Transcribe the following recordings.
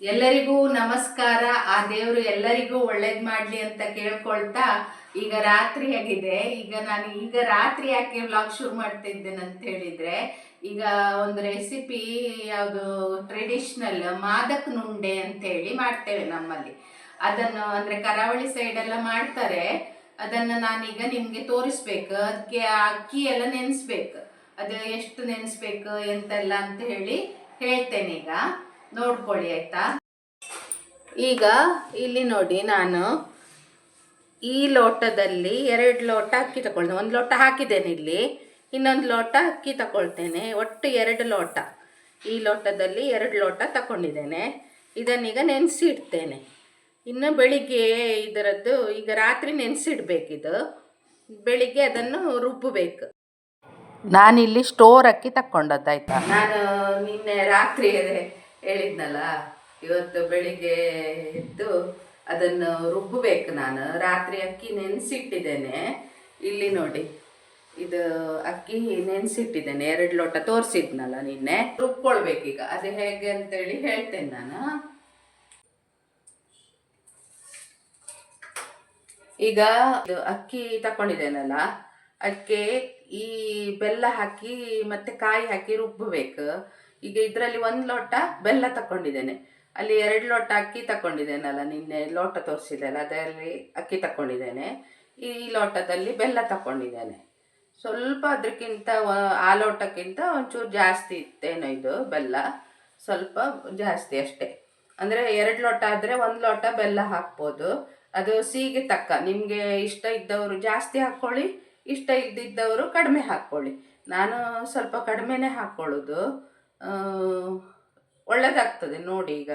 ಎಲ್ಲರಿಗೂ ನಮಸ್ಕಾರ. ಆ ದೇವರು ಎಲ್ಲರಿಗೂ ಒಳ್ಳೇದ್ ಮಾಡ್ಲಿ ಅಂತ ಕೇಳ್ಕೊಳ್ತಾ ಈಗ ರಾತ್ರಿ ಆಗಿದೆ. ಈಗ ನಾನು ಈಗ ರಾತ್ರಿ ಯಾಕೆ ವ್ಲಾಗ್ ಶುರು ಮಾಡ್ತಿದ್ದೇನೆ ಅಂತ ಹೇಳಿದ್ರೆ, ಈಗ ಒಂದು ರೆಸಿಪಿ ಯಾವುದು ಟ್ರೆಡಿಷ್ನಲ್ ಮಾದಕ್ ನುಂಡೆ ಅಂತ ಹೇಳಿ ಮಾಡ್ತೇವೆ ನಮ್ಮಲ್ಲಿ. ಅದನ್ನು ಅಂದ್ರೆ ಕರಾವಳಿ ಸೈಡ್ ಎಲ್ಲ ಮಾಡ್ತಾರೆ. ಅದನ್ನು ನಾನೀಗ ನಿಮ್ಗೆ ತೋರಿಸ್ಬೇಕು. ಅದಕ್ಕೆ ಅಕ್ಕಿ ಎಲ್ಲ ನೆನೆಸ್ಬೇಕು. ಅದು ಎಷ್ಟು ನೆನೆಸ್ಬೇಕು ಎಂತೆಲ್ಲ ಅಂತ ಹೇಳಿ ಹೇಳ್ತೇನೆ ಈಗ. ನೋಡ್ಕೊಳ್ಳಿ, ಆಯಿತಾ? ಈಗ ಇಲ್ಲಿ ನೋಡಿ ನಾನು ಈ ಲೋಟದಲ್ಲಿ ಎರಡು ಲೋಟ ಅಕ್ಕಿ ತಗೊಳ್ತೇನೆ ಒಂದು ಲೋಟ ಹಾಕಿದ್ದೇನೆ ಇಲ್ಲಿ, ಇನ್ನೊಂದು ಲೋಟ ಅಕ್ಕಿ ತಗೊಳ್ತೇನೆ. ಒಟ್ಟು ಎರಡು ಲೋಟ. ಈ ಲೋಟದಲ್ಲಿ ಎರಡು ಲೋಟ ತಗೊಂಡಿದ್ದೇನೆ. ಇದನ್ನೀಗ ನೆನೆಸಿಡ್ತೇನೆ. ಇನ್ನು ಬೆಳಿಗ್ಗೆ ಇದರದ್ದು, ಈಗ ರಾತ್ರಿ ನೆನೆಸಿಡ್ಬೇಕಿದು. ಬೆಳಿಗ್ಗೆ ಅದನ್ನು ರುಬ್ಬಬೇಕು. ನಾನಿಲ್ಲಿ ಸ್ಟೋರ್ ಅಕ್ಕಿ ತಕ್ಕೊಂಡದ್ದಾಯ್ತಾ? ನಾನು ನಿನ್ನೆ ರಾತ್ರಿ ಹೇಳಿದ್ನಲ್ಲ, ಇವತ್ತು ಬೆಳಿಗ್ಗೆ ಎದ್ದು ಅದನ್ನು ರುಬ್ಬಬೇಕು ನಾನು. ರಾತ್ರಿ ಅಕ್ಕಿ ನೆನೆಸಿಟ್ಟಿದ್ದೇನೆ. ಇಲ್ಲಿ ನೋಡಿ, ಇದು ಅಕ್ಕಿ ನೆನೆಸಿಟ್ಟಿದ್ದೇನೆ. ಎರಡು ಲೋಟ ತೋರಿಸಿದ್ನಲ್ಲ ನಿನ್ನೆ. ರುಬ್ಕೊಳ್ಬೇಕೀಗ. ಅದು ಹೇಗೆ ಅಂತೇಳಿ ಹೇಳ್ತೇನೆ ನಾನು. ಈಗ ಇದು ಅಕ್ಕಿ ತಕೊಂಡಿದ್ದೇನಲ್ಲ, ಅದಕ್ಕೆ ಈ ಬೆಲ್ಲ ಹಾಕಿ ಮತ್ತೆ ಕಾಯಿ ಹಾಕಿ ರುಬ್ಬಬೇಕು. ಈಗ ಇದರಲ್ಲಿ ಒಂದು ಲೋಟ ಬೆಲ್ಲ ತಕೊಂಡಿದ್ದೇನೆ ಅಲ್ಲಿ ಎರಡು ಲೋಟ ಅಕ್ಕಿ ತಕೊಂಡಿದ್ದೇನಲ್ಲ ನಿನ್ನೆ ಲೋಟ ತೋರಿಸಿದೆಲ್ಲ ಅದರಲ್ಲಿ ಅಕ್ಕಿ ತಕೊಂಡಿದ್ದೇನೆ ಈ ಲೋಟದಲ್ಲಿ ಬೆಲ್ಲ ತಕೊಂಡಿದ್ದೇನೆ ಸ್ವಲ್ಪ ಅದಕ್ಕಿಂತ ಆ ಲೋಟಕ್ಕಿಂತ ಒಂಚೂರು ಜಾಸ್ತಿ ಇತ್ತೇನೋ ಇದು ಬೆಲ್ಲ, ಸ್ವಲ್ಪ ಜಾಸ್ತಿ ಅಷ್ಟೇ. ಅಂದರೆ ಎರಡು ಲೋಟ ಆದರೆ ಒಂದು ಲೋಟ ಬೆಲ್ಲ ಹಾಕ್ಬೋದು. ಅದು ಸಿಹಿಗೆ ತಕ್ಕ, ನಿಮಗೆ ಇಷ್ಟ ಇದ್ದವರು ಜಾಸ್ತಿ ಹಾಕ್ಕೊಳ್ಳಿ ಇಷ್ಟ ಇದ್ದಿದ್ದವರು ಕಡಿಮೆ ಹಾಕ್ಕೊಳ್ಳಿ ನಾನು ಸ್ವಲ್ಪ ಕಡಿಮೆನೇ ಹಾಕ್ಕೊಳ್ಳೋದು ಒಳ್ಳೆದಾಗ್ತದೆ ನೋಡಿ ಈಗ.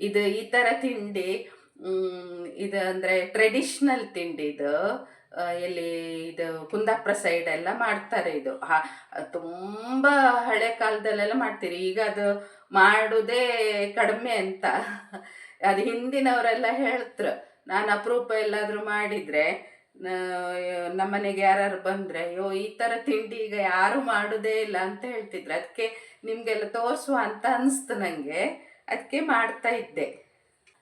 ಇದು ಈ ಥರ ತಿಂಡಿ ಇದು ಅಂದರೆ ಟ್ರೆಡಿಷ್ನಲ್ ತಿಂಡಿ ಇದು. ಎಲ್ಲಿ ಇದು ಕುಂದಾಪುರ ಸೈಡ್ ಎಲ್ಲ ಮಾಡ್ತಾರೆ ಇದು. ತುಂಬ ಹಳೆ ಕಾಲದಲ್ಲೆಲ್ಲ ಮಾಡ್ತೀರಿ. ಈಗ ಅದು ಮಾಡುವುದೇ ಕಡಿಮೆ ಅಂತ. ಅದು ಹಿಂದಿನವರೆಲ್ಲ ಹೇಳ್ತ್ರು. ನಾನು ಅಪರೂಪ ಎಲ್ಲಾದರೂ ಮಾಡಿದರೆ ನಮ್ಮನೆಗೆ ಯಾರು ಬಂದರೆ, ಅಯ್ಯೋ, ಈ ಥರ ತಿಂಡಿ ಈಗ ಯಾರು ಮಾಡೋದೇ ಇಲ್ಲ ಅಂತ ಹೇಳ್ತಿದ್ರು. ಅದಕ್ಕೆ ನಿಮಗೆಲ್ಲ ತೋರಿಸುವ ಅಂತ ಅನಿಸ್ತು ನನಗೆ ಅದಕ್ಕೆ ಮಾಡ್ತಾ ಇದ್ದೆ.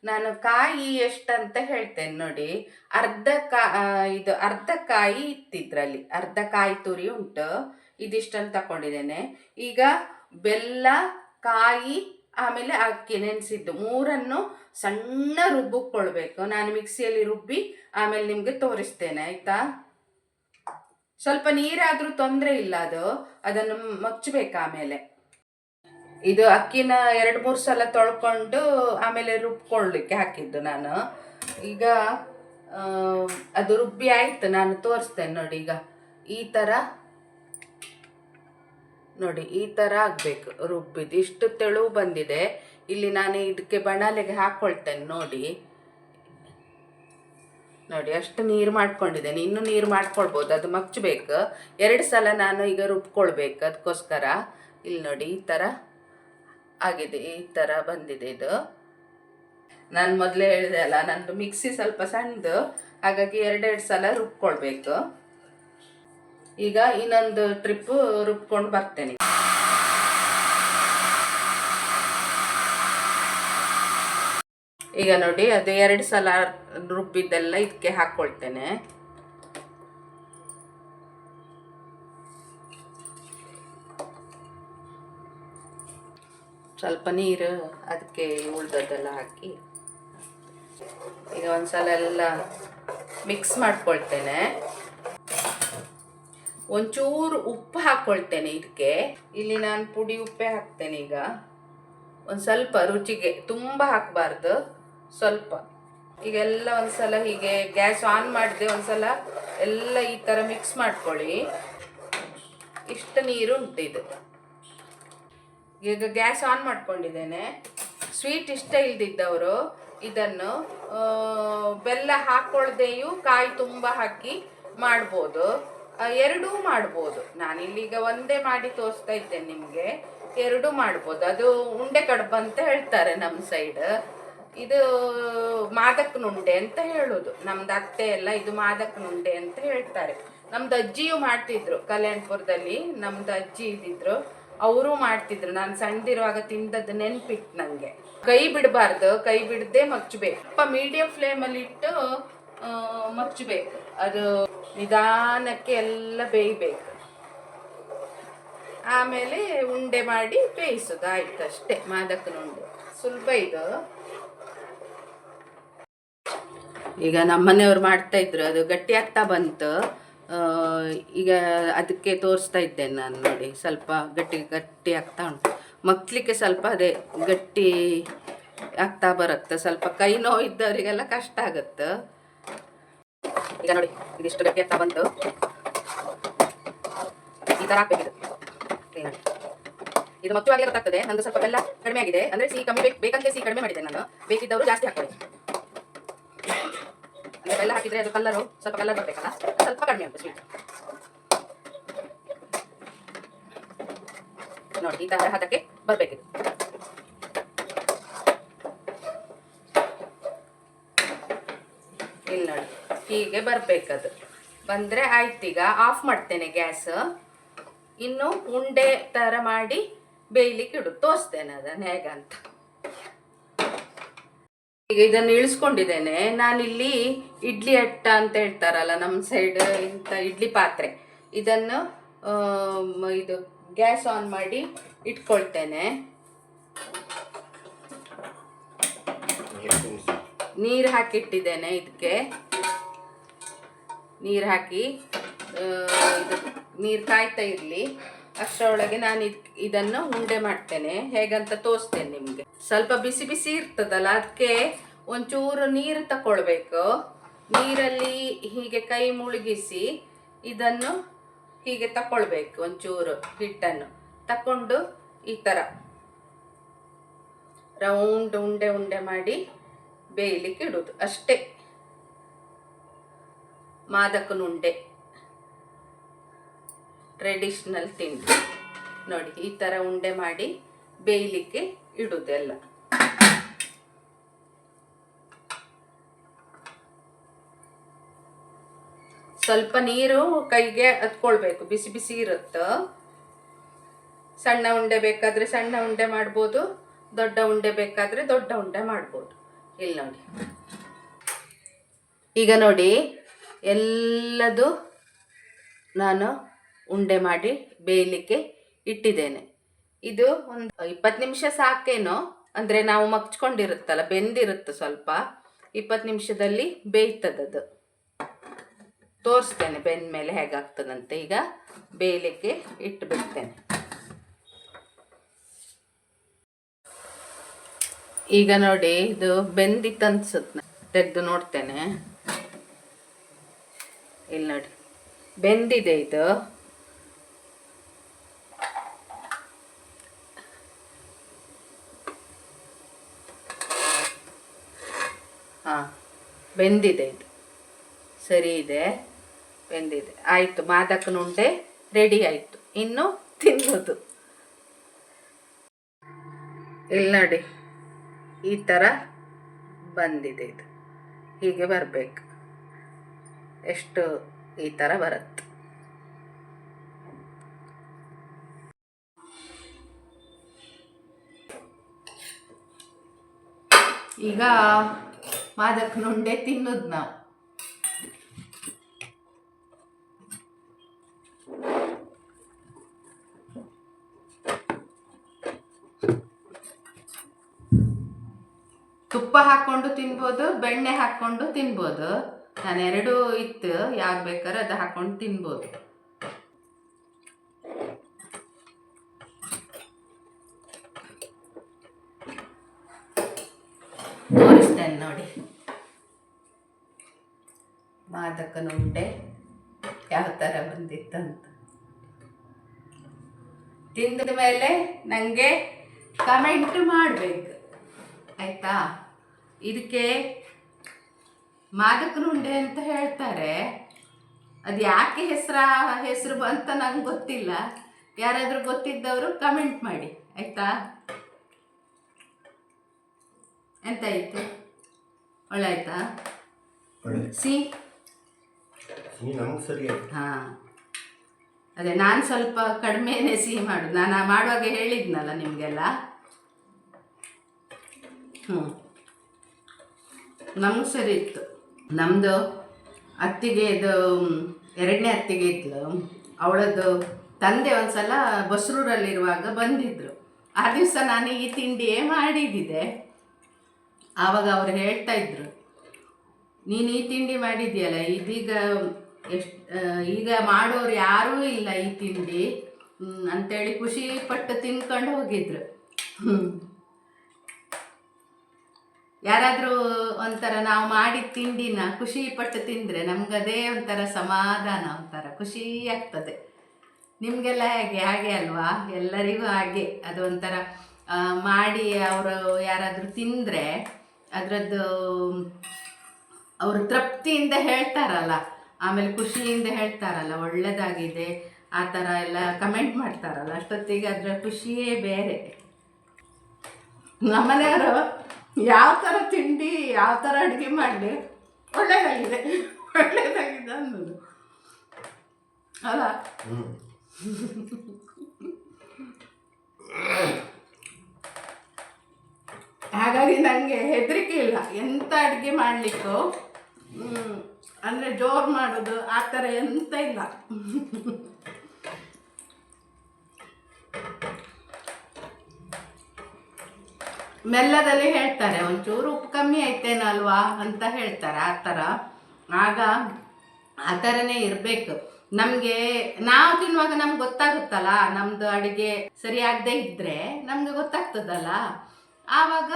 ನಾನು ಕಾಯಿ ಎಷ್ಟಂತ ಹೇಳ್ತೇನೆ ನೋಡಿ. ಅರ್ಧ ಕಾ ಇದು ಅರ್ಧ ಕಾಯಿ ಇತ್ತಿದ್ರಲ್ಲಿ. ಅರ್ಧ ಕಾಯಿ ತುರಿ ಉಂಟು. ಇದಿಷ್ಟನ್ನು ತಗೊಂಡಿದ್ದೇನೆ ಈಗ ಬೆಲ್ಲ, ಕಾಯಿ ಆಮೇಲೆ ಅಕ್ಕಿ ನೆನೆಸಿದ್ದು ಮೂರನ್ನು ಸಣ್ಣ ರುಬ್ಬಿಕೊಳ್ಬೇಕು. ನಾನು ಮಿಕ್ಸಿಯಲ್ಲಿ ರುಬ್ಬಿ ಆಮೇಲೆ ನಿಮಗೆ ತೋರಿಸ್ತೇನೆ, ಆಯಿತಾ? ಸ್ವಲ್ಪ ನೀರಾದರೂ ತೊಂದರೆ ಇಲ್ಲ ಅದು. ಅದನ್ನು ಮಚ್ಚಬೇಕು ಆಮೇಲೆ. ಇದು ಅಕ್ಕಿನ ಎರಡು ಮೂರು ಸಲ ತೊಳ್ಕೊಂಡು ಆಮೇಲೆ ರುಬ್ಕೊಳ್ಳಿಕ್ಕೆ ಹಾಕಿದ್ದು ನಾನು. ಈಗ ಅದು ರುಬ್ಬಿ ಆಯ್ತು. ನಾನು ತೋರಿಸ್ತೇನೆ ನೋಡಿ ಈಗ. ಈ ಥರ ನೋಡಿ, ಈ ಥರ ಆಗಬೇಕು. ರುಬ್ಬಿದ್ದು ಇಷ್ಟು ತೆಳು ಬಂದಿದೆ. ಇಲ್ಲಿ ನಾನು ಇದಕ್ಕೆ ಬಣಲೆಗೆ ಹಾಕ್ಕೊಳ್ತೇನೆ ನೋಡಿ. ನೋಡಿ, ಅಷ್ಟು ನೀರು ಮಾಡ್ಕೊಂಡಿದ್ದೇನೆ. ಇನ್ನೂ ನೀರು ಮಾಡ್ಕೊಳ್ಬೋದು, ಅದು ಮಚ್ಚಬೇಕು ಎರಡು ಸಲ ನಾನು ಈಗ ರುಬ್ಕೊಳ್ಬೇಕು, ಅದಕ್ಕೋಸ್ಕರ. ಇಲ್ಲಿ ನೋಡಿ, ಈ ಥರ ಆಗಿದೆ, ಈ ಥರ ಬಂದಿದೆ ಇದು. ನಾನು ಮೊದಲೇ ಹೇಳಿದೆ ಅಲ್ಲ, ನಂದು ಮಿಕ್ಸಿ ಸ್ವಲ್ಪ ಸಣ್ಣದು ಹಾಗಾಗಿ ಎರಡೆರಡು ಸಲ ರುಬ್ಕೊಳ್ಬೇಕು. ಈಗ ಇನ್ನೊಂದು ಟ್ರಿಪ್ ರುಬ್ಕೊಂಡು ಬರ್ತೇನೆ. ಈಗ ನೋಡಿ, ಅದು ಎರಡು ಸಲ ರುಬ್ಬಿದ್ದೆಲ್ಲ ಇದಕ್ಕೆ ಹಾಕ್ಕೊಳ್ತೇನೆ ಸ್ವಲ್ಪ ನೀರು ಅದಕ್ಕೆ ಉಳ್ದದ್ದೆಲ್ಲ ಹಾಕಿ, ಈಗ ಒಂದ್ಸಲ ಎಲ್ಲ ಮಿಕ್ಸ್ ಮಾಡ್ಕೊಳ್ತೇನೆ. ಒಂಚೂರು ಉಪ್ಪು ಹಾಕ್ಕೊಳ್ತೇನೆ ಇದಕ್ಕೆ. ಇಲ್ಲಿ ನಾನು ಪುಡಿ ಉಪ್ಪೆ ಹಾಕ್ತೇನೆ ಈಗ. ಒಂದು ಸ್ವಲ್ಪ ರುಚಿಗೆ, ತುಂಬ ಹಾಕಬಾರ್ದು, ಸ್ವಲ್ಪ. ಈಗೆಲ್ಲ ಒಂದ್ಸಲ ಹೀಗೆ ಗ್ಯಾಸ್ ಆನ್ ಮಾಡಿದೆ ಒಂದ್ಸಲ ಎಲ್ಲ ಈ ಥರ ಮಿಕ್ಸ್ ಮಾಡ್ಕೊಳ್ಳಿ. ಇಷ್ಟು ನೀರು ಉಂಟು ಇದು ಈಗ ಗ್ಯಾಸ್ ಆನ್ ಮಾಡ್ಕೊಂಡಿದ್ದೇನೆ. ಸ್ವೀಟ್ ಇಷ್ಟ ಇಲ್ದಿದ್ದವರು ಇದನ್ನು ಬೆಲ್ಲ ಹಾಕ್ಕೊಳ್ದೆಯೂ ಕಾಯಿ ತುಂಬ ಹಾಕಿ ಮಾಡ್ಬೋದು. ಎರಡೂ ಮಾಡ್ಬೋದು. ನಾನಿಲ್ಲೀಗ ಒಂದೇ ಮಾಡಿ ತೋರಿಸ್ತಾ ಇದ್ದೇನೆ ನಿಮಗೆ. ಎರಡೂ ಮಾಡ್ಬೋದು. ಅದು ಉಂಡೆ ಕಡುಬು ಅಂತ ಹೇಳ್ತಾರೆ ನಮ್ಮ ಸೈಡ್ ಇದು ಮಾದಕ್ಕನುಂಡೆ ಅಂತ ಹೇಳೋದು. ನಮ್ದು ಅತ್ತೆ ಎಲ್ಲ ಇದು ಮಾದಕ್ಕನುಂಡೆ ಅಂತ ಹೇಳ್ತಾರೆ. ನಮ್ದು ಅಜ್ಜಿಯು ಮಾಡ್ತಿದ್ರು ಕಲ್ಯಾಣಪುರದಲ್ಲಿ. ನಮ್ದು ಅಜ್ಜಿ ಇದ್ದಿದ್ರು. ಅವರು ಮಾಡ್ತಿದ್ರು. ನಾನು ಸಣ್ಣದಿರುವಾಗ ತಿಂದದ್ದು ನೆನ್ಪಿಟ್ಟು ನನಗೆ ಕೈ ಬಿಡಬಾರ್ದು. ಕೈ ಬಿಡದೆ ಮಚ್ಚಬೇಕು ಅಪ್ಪ ಮೀಡಿಯಂ ಫ್ಲೇಮಲ್ಲಿ ಇಟ್ಟು ಮಚ್ಚಬೇಕು ಅದು ನಿಧಾನಕ್ಕೆ ಎಲ್ಲ ಬೇಯಬೇಕು. ಆಮೇಲೆ ಉಂಡೆ ಮಾಡಿ ಬೇಯಿಸೋದು, ಆಯ್ತು ಅಷ್ಟೇ. ಮಾದಕ್ಕನ ಉಂಡೆ. ಸ್ವಲ್ಪ ಇದು. ಈಗ ನಮ್ಮನೆಯವ್ರು ಮಾಡ್ತಾ ಇದ್ರು, ಅದು ಗಟ್ಟಿ ಆಗ್ತಾ ಬಂತು. ಈಗ ಅದಕ್ಕೆ ತೋರಿಸ್ತಾ ಇದ್ದೇನೆ ನಾನು ನೋಡಿ, ಸ್ವಲ್ಪ ಗಟ್ಟಿ ಗಟ್ಟಿ ಆಗ್ತಾ ಉಂಟು. ಮಕ್ಕಳಿಗೆ ಸ್ವಲ್ಪ ಅದೇ ಗಟ್ಟಿ ಆಗ್ತಾ ಬರುತ್ತೆ. ಸ್ವಲ್ಪ ಕೈ ನೋವು ಇದ್ದವರಿಗೆಲ್ಲ ಕಷ್ಟ ಆಗುತ್ತೆ. ಈಗ ನೋಡಿ ಇದಿಷ್ಟು ಗಟ್ಟಿ ಅಂತ ಬಂತು. ಈ ತರ ಹಾಕ್ಬೇಕಿದು ಇದು. ಇದು ಮಚ್ಚುವಾಗಲೇ ಗೊತ್ತಾಗ್ತದೆ, ನಂದು ಸ್ವಲ್ಪ ಬೆಲ್ಲ ಕಡಿಮೆ ಆಗಿದೆ. ಅಂದ್ರೆ ಸಿಹಿ ಕಮ್ಮಿ ಬೇಕು, ಬೇಕಂದ್ರೆ ಸಿಹಿ ಕಡಿಮೆ ಮಾಡಿದೆ ನಾನು. ಬೇಕಿದ್ದವರು ಜಾಸ್ತಿ ಹಾಕೊಳ್ಳಿ ಅಂದ್ರೆ ಬೆಲ್ಲ ಹಾಕಿದ್ರೆ ಅದು ಕಲ್ಲರು ಸ್ವಲ್ಪ ಕಲರ್ ಬರ್ಬೇಕಲ್ಲ? ಸ್ವಲ್ಪ ಕಡಿಮೆ ಆಗ್ತದೆ ಸ್ವೀಟ್ ನೋಡಿ, ಈ ತರ ಹದಕ್ಕೆ ಬರ್ಬೇಕಿದು ಇಲ್ಲಿ ನೋಡಿ ಹೀಗೆ ಬರ್ಬೇಕದು. ಬಂದ್ರೆ ಈಗ ಆಫ್ ಮಾಡ್ತೇನೆ ಗ್ಯಾಸ್ ಇನ್ನು ಉಂಡೆ ತರ ಮಾಡಿ ಬೇಯ್ಲಿಕ್ಕೆ ಇಡು, ತೋರಿಸ್ತೇನೆ ಅದನ್ನ ಹೇಗಂತ ಈಗ ಇದನ್ನು ಇಳಿಸ್ಕೊಂಡಿದ್ದೇನೆ. ನಾನಿಲ್ಲಿ ಇಡ್ಲಿ ಅಟ್ಟ ಅಂತ ಹೇಳ್ತಾರಲ್ಲ ನಮ್ಮ ಸೈಡ್ ಇಂಥ ಇಡ್ಲಿ ಪಾತ್ರೆ. ಇದನ್ನು ಇದು ಗ್ಯಾಸ್ ಆನ್ ಮಾಡಿ ಇಟ್ಕೊಳ್ತೇನೆ. ನೀರು ಹಾಕಿಟ್ಟಿದ್ದೇನೆ ಇದಕ್ಕೆ. ನೀರು ಹಾಕಿ ಇದು ನೀರು ಕಾಯ್ತಾ ಇರಲಿ. ಅಷ್ಟರೊಳಗೆ ನಾನು ಇದ್, ಇದನ್ನು ಉಂಡೆ ಮಾಡ್ತೇನೆ. ಹೇಗಂತ ತೋರಿಸ್ತೇನೆ ನಿಮಗೆ. ಸ್ವಲ್ಪ ಬಿಸಿ ಬಿಸಿ ಇರ್ತದಲ್ಲ ಅದಕ್ಕೆ ಒಂಚೂರು ನೀರು ತಗೊಳ್ಬೇಕು ನೀರಲ್ಲಿ ಹೀಗೆ ಕೈ ಮುಳುಗಿಸಿ ಇದನ್ನು ಹೀಗೆ ತಕೊಳ್ಬೇಕು, ಒಂಚೂರು ಹಿಟ್ಟನ್ನು. ತಕೊಂಡು ಈ ಥರ ರೌಂಡ್ ಉಂಡೆ ಉಂಡೆ ಮಾಡಿ ಬೇಯಲಿಕ್ಕೆ ಇಡೋದು. ಅಷ್ಟೇ. ಮಾದಕನ ಉಂಡೆ ಟ್ರೆಡಿಷ್ನಲ್ ತಿಂಡಿ. ನೋಡಿ, ಈ ಥರ ಉಂಡೆ ಮಾಡಿ ಬೇಯಲಿಕ್ಕೆ ಇಡುದೆಲ್ಲ ಸ್ವಲ್ಪ ನೀರು ಕೈಗೆ ಹತ್ಕೊಳ್ಬೇಕು ಬಿಸಿ ಬಿಸಿ ಇರುತ್ತೆ. ಸಣ್ಣ ಉಂಡೆ ಬೇಕಾದ್ರೆ ಸಣ್ಣ ಉಂಡೆ ಮಾಡ್ಬೋದು, ದೊಡ್ಡ ಉಂಡೆ ಬೇಕಾದ್ರೆ ದೊಡ್ಡ ಉಂಡೆ ಮಾಡ್ಬೋದು. ಇಲ್ಲಿ ನೋಡಿ. ಈಗ ನೋಡಿ ಎಲ್ಲದು ನಾನು ಉಂಡೆ ಮಾಡಿ ಬೇಯಲಿಕ್ಕೆ ಇಟ್ಟಿದ್ದೇನೆ. ಇದು ಒಂದು ಇಪ್ಪತ್ತು ನಿಮಿಷ ಸಾಕೇನೋ? ಅಂದರೆ ನಾವು ಮಗ್ಚ್ಕೊಂಡಿರುತ್ತಲ್ಲ, ಬೆಂದಿರುತ್ತೆ ಸ್ವಲ್ಪ. ಇಪ್ಪತ್ತು ನಿಮಿಷದಲ್ಲಿ ಬೇಯ್ತದದು. ತೋರಿಸ್ತೇನೆ ಬೆಂದ ಮೇಲೆ ಹೇಗಾಗ್ತದಂತೆ. ಈಗ ಬೇಯಲಿಕ್ಕೆ ಇಟ್ಟು ಬಿಡ್ತೇನೆ ಈಗ ನೋಡಿ, ಇದು ಬೆಂದಿತ್ತು ಅನ್ಸುತ್ತೆ ತೆಗೆದು ನೋಡ್ತೇನೆ. ಇಲ್ಲಿ ನೋಡಿ. ಬೆಂದಿದೆ ಇದು. ಹಾಂ, ಬೆಂದಿದೆ ಇದು. ಸರಿ ಇದೆ, ಬೆಂದಿದೆ. ಆಯಿತು, ಮಾದಕನ ಉಂಡೆ ರೆಡಿ ಆಯಿತು. ಇನ್ನು ತಿನ್ನೋದು. ಇಲ್ಲಿ ನೋಡಿ, ಈ ಥರ ಬಂದಿದೆ ಇದು. ಹೀಗೆ ಬರಬೇಕು. ಎಷ್ಟು ಈ ಥರ ಬರುತ್ತೆ. ಈಗ ಮಾದಕ್ ನುಂಡೆ ತಿನ್ನೋದು ನಾವು. ತುಪ್ಪ ಹಾಕ್ಕೊಂಡು ತಿನ್ಬೋದು ಬೆಣ್ಣೆ ಹಾಕ್ಕೊಂಡು ತಿನ್ಬೋದು. ನಾನು ಎರಡು ಇತ್ತು ಯಾವಾಗ ಬೇಕಾದ್ರೆ ಅದು ಹಾಕೊಂಡು ತಿನ್ಬೋದು. ತೋರಿಸ್ತೇನೆ ನೋಡಿ. ಮಾದಕನ ಉಂಡೆ ಯಾವ ಥರ ಬಂದಿತ್ತಂತ. ತಿಂದ ಮೇಲೆ ನನಗೆ ಕಮೆಂಟ್ ಮಾಡಬೇಕು. ಆಯ್ತಾ? ಇದಕ್ಕೆ ಮಾದಕನ ಉಂಡೆ ಅಂತ ಹೇಳ್ತಾರೆ. ಅದು ಯಾಕೆ ಹೆಸರ ಹೆಸರು ಅಂತ ನಂಗೆ ಗೊತ್ತಿಲ್ಲ. ಯಾರಾದರೂ ಗೊತ್ತಿದ್ದವರು ಕಮೆಂಟ್ ಮಾಡಿ ಆಯ್ತಾ? ಎಂತಾಯಿತು ಒಳ್ಳಾಯ್ತಾ ಒಳ್ಳೆ ಆಯ್ತಾ? ಒಳ್ಳೆ. ಸಿ? ಹಾಂ. ಅದೇ ನಾನು ಸ್ವಲ್ಪ ಕಡಿಮೆನೇ ಸಿಹಿ ಮಾಡೋದು ನಾನು ಮಾಡುವಾಗ ಹೇಳಿದ್ನಲ್ಲ ನಿಮಗೆಲ್ಲ. ಹ್ಞೂ ನಮ್ಗೆ ಸರಿ ಇತ್ತು. ನಮ್ಮದು ಅತ್ತಿಗೆ ಇದು ಎರಡನೇ ಅತ್ತಿಗೆ ಇದ್ಲು. ಅವಳದ್ದು ತಂದೆ ಒಂದ್ಸಲ ಬಸ್ರೂರಲ್ಲಿರುವಾಗ ಬಂದಿದ್ದರು ಆ ದಿವಸ ನಾನು ಈ ತಿಂಡಿಯೇ ಮಾಡಿದ್ದಿದೆ. ಆವಾಗ ಅವ್ರು ಹೇಳ್ತಾ ಇದ್ರು, ನೀನು ಈ ತಿಂಡಿ ಮಾಡಿದ್ಯಲ್ಲ, ಇದೀಗ ಎಷ್ಟು ಈಗ ಮಾಡೋರು ಯಾರೂ ಇಲ್ಲ ಈ ತಿಂಡಿ ಅಂತೇಳಿ ಖುಷಿ ಪಟ್ಟು ತಿನ್ಕೊಂಡು ಹೋಗಿದ್ರು. ಯಾರಾದರೂ ಒಂಥರ ನಾವು ಮಾಡಿದ ತಿಂಡಿನ ಖುಷಿ ಪಟ್ಟು ತಿಂದರೆ ನಮಗದೇ ಒಂಥರ ಸಮಾಧಾನ ಒಂಥರ ಖುಷಿ ಆಗ್ತದೆ. ನಿಮಗೆಲ್ಲ ಹೇಗೆ? ಹಾಗೆ ಅಲ್ವಾ? ಎಲ್ಲರಿಗೂ ಹಾಗೆ. ಅದು ಒಂಥರ ಮಾಡಿ ಅವರು ಯಾರಾದರೂ ತಿಂದರೆ ಅದರದ್ದು ಅವರು ತೃಪ್ತಿಯಿಂದ ಹೇಳ್ತಾರಲ್ಲ. ಆಮೇಲೆ ಖುಷಿಯಿಂದ ಹೇಳ್ತಾರಲ್ಲ. ಒಳ್ಳೆಯದಾಗಿದೆ ಆ ಥರ ಎಲ್ಲ ಕಮೆಂಟ್ ಮಾಡ್ತಾರಲ್ಲ. ಅಷ್ಟೊತ್ತಿಗೆ ಅದರ ಖುಷಿಯೇ ಬೇರೆ. ನಮ್ಮನೆಯವರು ಯಾವ ಥರ ತಿಂಡಿ, ಯಾವ ಥರ ಅಡುಗೆ ಮಾಡಲಿ ಒಳ್ಳೆಯದಾಗಿದೆ ಒಳ್ಳೆಯದಾಗಿದೆ ಅನ್ನೋದು. ಅಲ್ಲ? ಹಾಗಾಗಿ ನನಗೆ ಹೆದರಿಕೆ ಇಲ್ಲ. ಎಂಥ ಅಡುಗೆ ಮಾಡಲಿಕ್ಕೂ? ಅಂದರೆ ಜೋರು ಮಾಡೋದು, ಆ ಥರ ಎಂತ ಇಲ್ಲ. ಮೆಲ್ಲದಲ್ಲಿ ಹೇಳ್ತಾರೆ, ಒಂಚೂರು ಉಪ್ಪು ಕಮ್ಮಿ ಐತೇನಲ್ವಾ ಅಂತ ಹೇಳ್ತಾರೆ ಆ ಥರ. ಆಗ ಆ ಥರನೇ ಇರಬೇಕು. ನಮಗೆ, ನಾವು ತಿನ್ನುವಾಗ ನಮ್ಗೆ ಗೊತ್ತಾಗುತ್ತಲ್ಲ ನಮ್ಮದು ಅಡುಗೆ ಸರಿಯಾಗದೇ ಇದ್ದರೆ ನಮಗೆ ಗೊತ್ತಾಗ್ತದಲ್ಲ. ಆವಾಗ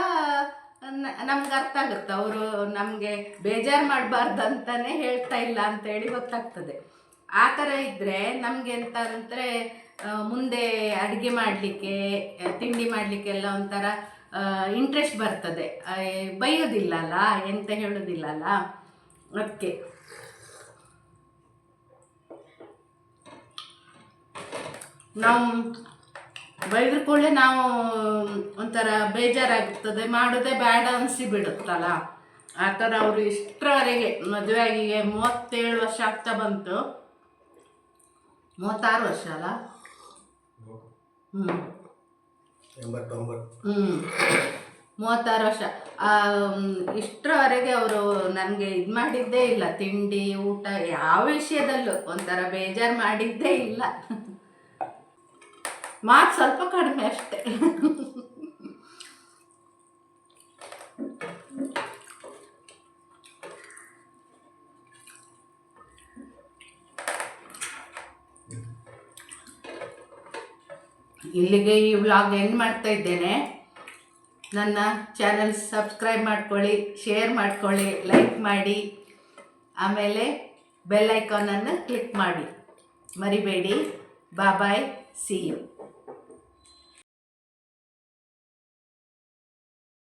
ನಮ್ಗೆ ಅರ್ಥ ಆಗುತ್ತೆ, ಅವರು ನಮಗೆ ಬೇಜಾರು ಮಾಡಬಾರ್ದು ಅಂತಲೇ ಹೇಳ್ತಾ ಇಲ್ಲ ಅಂತೇಳಿ ಗೊತ್ತಾಗ್ತದೆ. ಆ ಥರ ಇದ್ದರೆ ನಮಗೆ ಎಂತ ಅಂದರೆ ಮುಂದೆ ಅಡುಗೆ ಮಾಡಲಿಕ್ಕೆ, ತಿಂಡಿ ಮಾಡಲಿಕ್ಕೆಲ್ಲ ಒಂಥರ ಇಂಟ್ರೆಸ್ಟ್ ಬರ್ತದೆ. ಬೈಯೋದಿಲ್ಲ ಅಲ್ಲ ಎಂತ ಹೇಳೋದಿಲ್ಲಲ್ಲ? ಅದಕ್ಕೆ ನಾವು ಬೈದ್ರ ಕೂಡ ನಾವು ಒಂಥರ ಬೇಜಾರಾಗ್ತದೆ ಮಾಡೋದೇ ಬೇಡ ಅನಿಸಿ ಬಿಡುತ್ತಲ್ಲ ಆ ಥರ ಅವರು ಇಷ್ಟರವರೆಗೆ ಮದುವೆ ಆಗಿಗೆ ಮೂವತ್ತೇಳು ವರ್ಷ ಆಗ್ತಾ ಬಂತು. ಮೂವತ್ತಾರು ವರ್ಷ ಅಲ್ಲ? ಹ್ಞೂ ಎಂಬತ್ತೊಂಬತ್ತು ಮೂವತ್ತಾರು ವರ್ಷ. ಇಷ್ಟರವರೆಗೆ ಅವರು ನನಗೆ ಇದು ಮಾಡಿದ್ದೇ ಇಲ್ಲ. ತಿಂಡಿ, ಊಟ ಯಾವ ವಿಷಯದಲ್ಲೂ ಒಂಥರ ಬೇಜಾರು ಮಾಡಿದ್ದೇ ಇಲ್ಲ. ಮಾತು ಸ್ವಲ್ಪ ಕಡಿಮೆ ಅಷ್ಟೆ. ಇಲ್ಲಿಗೆ ಈ ವ್ಲಾಗ್ ಎಂಡ್ ಮಾಡ್ತಾ ಇದ್ದೇನೆ. ನನ್ನ ಚಾನಲ್ ಸಬ್ಸ್ಕ್ರೈಬ್ ಮಾಡ್ಕೊಳ್ಳಿ ಶೇರ್ ಮಾಡ್ಕೊಳ್ಳಿ ಲೈಕ್ ಮಾಡಿ. ಆಮೇಲೆ ಬೆಲ್ ಐಕಾನನ್ನು ಕ್ಲಿಕ್ ಮಾಡಿ. ಮರಿಬೇಡಿ. Bye see you